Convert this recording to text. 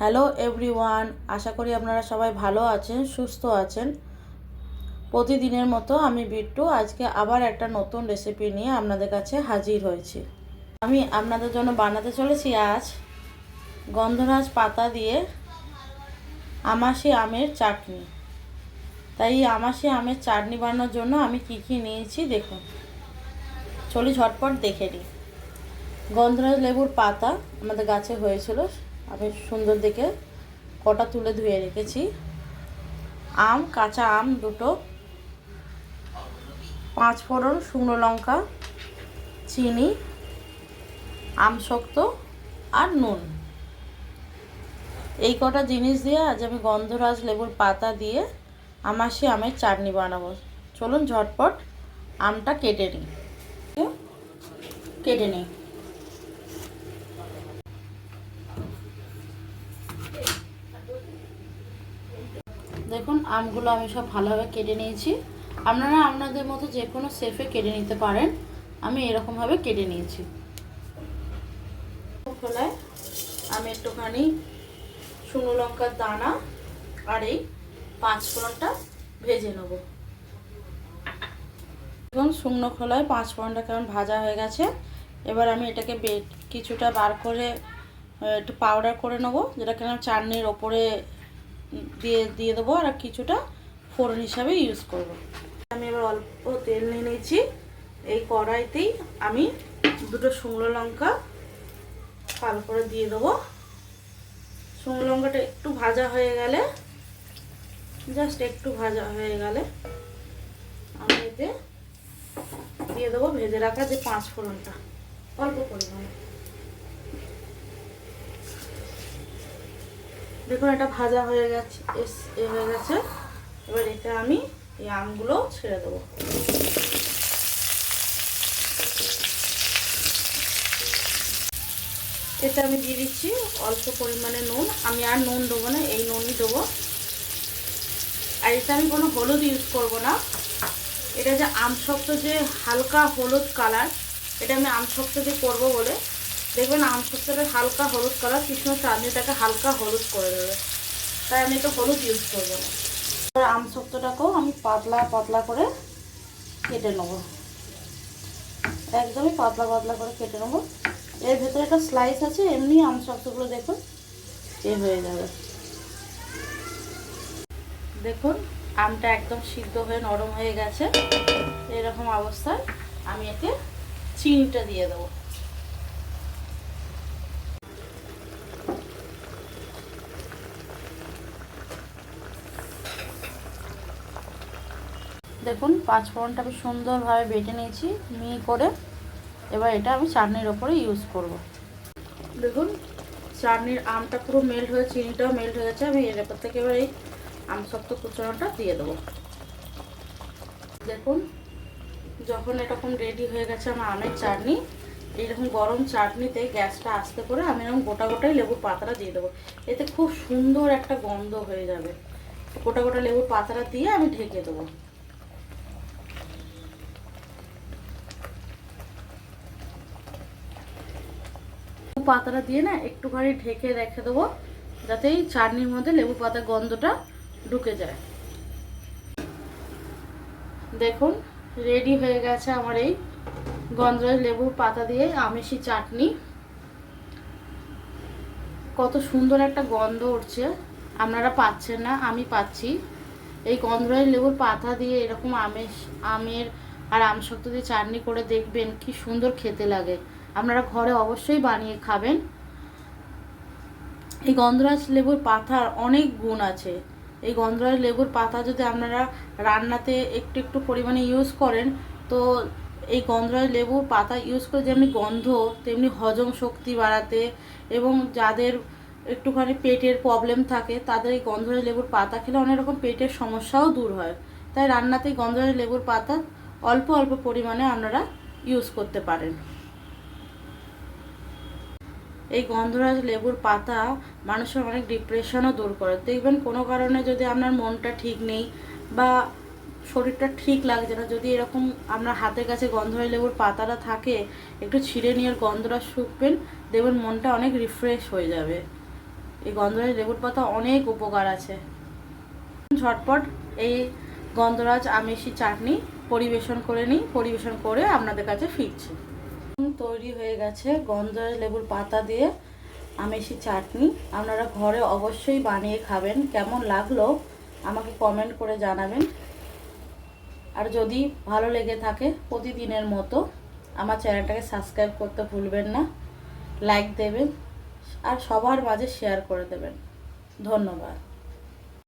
Hello everyone, আশা করি আপনারা সবাই ভালো আছেন, সুস্থ আছেন। প্রতিদিনের মতো আমি বিট্টু, আজকে আবার একটা নতুন রেসিপি নিয়ে আপনাদের কাছে হাজির হয়েছি। আমি আপনাদের জন্য বানাতে চলেছি আজ গন্ধরাজ পাতা দিয়ে আমাশি আমের চাটনি। তাই আমাশি আমের চাটনি বানানোর জন্য আমি কি কি নিয়েছি দেখুন। চলি ঝটপট দেখে নিই। গন্ধরাজ লেবুর পাতা আমাদের গাছে হয়েছিল। আমি সুন্দর দেখে। কটা তুলে ধুয়ে রেখেছি। আম, কাঁচা আম দুটো। পাঁচ ফোড়ন, শুকনো লঙ্কা, চিনি, আম শক্ত আর নুন। এই কটা জিনিস দিয়ে আজ আমি গন্ধরাজ লেবুর পাতা দিয়ে আমাসি আমের চাটনি বানাবো। চলুন ঝটপট আমটা কেটে নিই। কেটে নিই। দেখুন, আমগুলো আমি সব ভালোভাবে কেটে নিয়েছি। আপনারা আপনাদের মতো যে কোনো শেফে কেটে নিতে পারেন। আমি এরকমভাবে কেটে নিয়েছি। খোলায় আমি একটুখানি শুকনো লঙ্কার দানা আর এই পাঁচ ফোড়নটা ভেজে নেব। এবং শুকনো খোলায় পাঁচ ফোড়নটা কেমন ভাজা হয়ে গেছে। এবার আমি এটাকে কিছুটা বার করে একটু পাউডার করে নেব যেটা কিনা চাটনির ওপরে দিয়ে দিয়ে দেবো আর কিছুটা ফোড়ন হিসাবে ইউজ করব। আমি এবার অল্প তেল নিয়ে নিয়েছি। এই কড়াইতেই আমি দুটো শুকনো লঙ্কা ভালো করে দিয়ে দেবো। শুকনো লঙ্কাটা একটু ভাজা হয়ে গেলে জাস্ট একটু ভাজা হয়ে গেলে আমি এতে দিয়ে দেবো ভেজে রাখা যে পাঁচ ফোড়নটা। অল্প পরিমাণে। দেখুন, এটা ভাজা হয়ে গেছে এ হয়ে গেছে। এবার এতে আমি এই আমগুলো ছেড়ে দেবো। এতে আমি দিয়ে দিচ্ছি অল্প পরিমাণে নুন। আমি আর নুন দেবো না, এই নুনই দেবো। আর এতে আমি কোনো হলুদ ইউজ করব না। এটা যে আমশক্ত যে হালকা হলুদ কালার এটা আমি আমশক্ত দিয়ে করব বলে দেখবেন আম শুক্তোটা হালকা হলুদ কালার, কৃষ্ণ চাঁদনিটাকে হালকা হলুদ করে দেবে। তাই আমি একটু হলুদ ইউজ করব না। আম শুক্তোটাকেও আমি পাতলা পাতলা করে কেটে নেব। একদমই পাতলা পাতলা করে কেটে নেব। এর ভেতরে একটা স্লাইস আছে, এমনি আম শক্তগুলো দেখুন, এ হয়ে যাবে। দেখুন, আমটা একদম সিদ্ধ হয়ে নরম হয়ে গেছে। এরকম অবস্থায় আমি এতে চিনিটা দিয়ে দেবো। দেখুন, পাঁচ ফোড়নটা আমি সুন্দরভাবে বেটে নিয়েছি, মি করে। এবার এটা আমি চাটনির ওপরে ইউজ করব। দেখুন, চাটনির আমটা পুরো মেল্ট হয়ে, চিনিটাও মেল্ট হয়ে গেছে। আমি এর ওপর থেকে এবার এই আম শক্ত কুচনোটা দিয়ে দেবো। দেখুন, যখন এরকম রেডি হয়ে গেছে আমার আমের চাটনি, এইরকম গরম চাটনিতে গ্যাসটা আস্তে করে আমি এরকম গোটা গোটাই লেবুর পাতাটা দিয়ে দেবো। এতে খুব সুন্দর একটা গন্ধ হয়ে যাবে। গোটা গোটা লেবুর পাতাটা দিয়ে আমি ঢেকে দেবো। পাতাটা দিয়ে না একটুখানি ঢেকে রেখে দেবো যাতে এই চাটনির মধ্যে লেবু পাতার গন্ধটা ঢুকে যায়। দেখুন, রেডি হয়ে গেছে আমার এই গন্ধরাজ লেবুর পাতা দিয়ে আমেশি চাটনি। কত সুন্দর একটা গন্ধ উঠছে, আপনারা পাচ্ছেন না, আমি পাচ্ছি। এই গন্ধরাজ লেবুর পাতা দিয়ে এরকম আমেশ আমের আর আমসত্ব দিয়ে চাটনি করে দেখবেন কি সুন্দর খেতে লাগে। আপনারা ঘরে অবশ্যই বানিয়ে খাবেন। এই গন্ধরাজ লেবুর পাতার অনেক গুণ আছে। এই গন্ধরাজ লেবুর পাতা যদি আপনারা রান্নাতে একটু একটু পরিমাণে ইউজ করেন, তো এই গন্ধরাজ লেবুর পাতা ইউজ করে যেমনি গন্ধ, তেমনি হজম শক্তি বাড়াতে এবং যাদের একটুখানি পেটের প্রবলেম থাকে, তাদের এই গন্ধরাজ লেবুর পাতা খেলে অনেক রকম পেটের সমস্যাও দূর হয়। তাই রান্নাতে গন্ধরাজ লেবুর পাতা অল্প অল্প পরিমাণে আপনারা ইউজ করতে পারেন। এই গন্ধরাজ লেবুর পাতা মানুষের অনেক ডিপ্রেশনও দূর করে। দেখবেন কোনো কারণে যদি আপনার মনটা ঠিক নেই বা শরীরটা ঠিক লাগছে না, যদি এরকম আপনার হাতের কাছে গন্ধরাজ লেবুর পাতাটা থাকে, একটু ছিঁড়ে নিয়ে গন্ধরাজ শুকবেন, দেখবেন মনটা অনেক রিফ্রেশ হয়ে যাবে। এই গন্ধরাজ লেবুর পাতা অনেক উপকার আছে। ঝটপট এই গন্ধরাজ আমিষি চাটনি পরিবেশন করে নিই, পরিবেশন করে আপনাদের কাছে ফিরছি। তৈরি হয়ে গেছে গন্ধরাজ লেবুর পাতা দিয়ে আমিষি চাটনি। আপনারা ঘরে অবশ্যই বানিয়ে খাবেন। কেমন লাগল আমাকে কমেন্ট করে জানাবেন। আর যদি ভালো লেগে থাকে প্রতিদিনের মতো আমার চ্যানেলটাকে সাবস্ক্রাইব করতে ভুলবেন না। লাইক দেবেন আর সবার মাঝে শেয়ার করে দেবেন। ধন্যবাদ।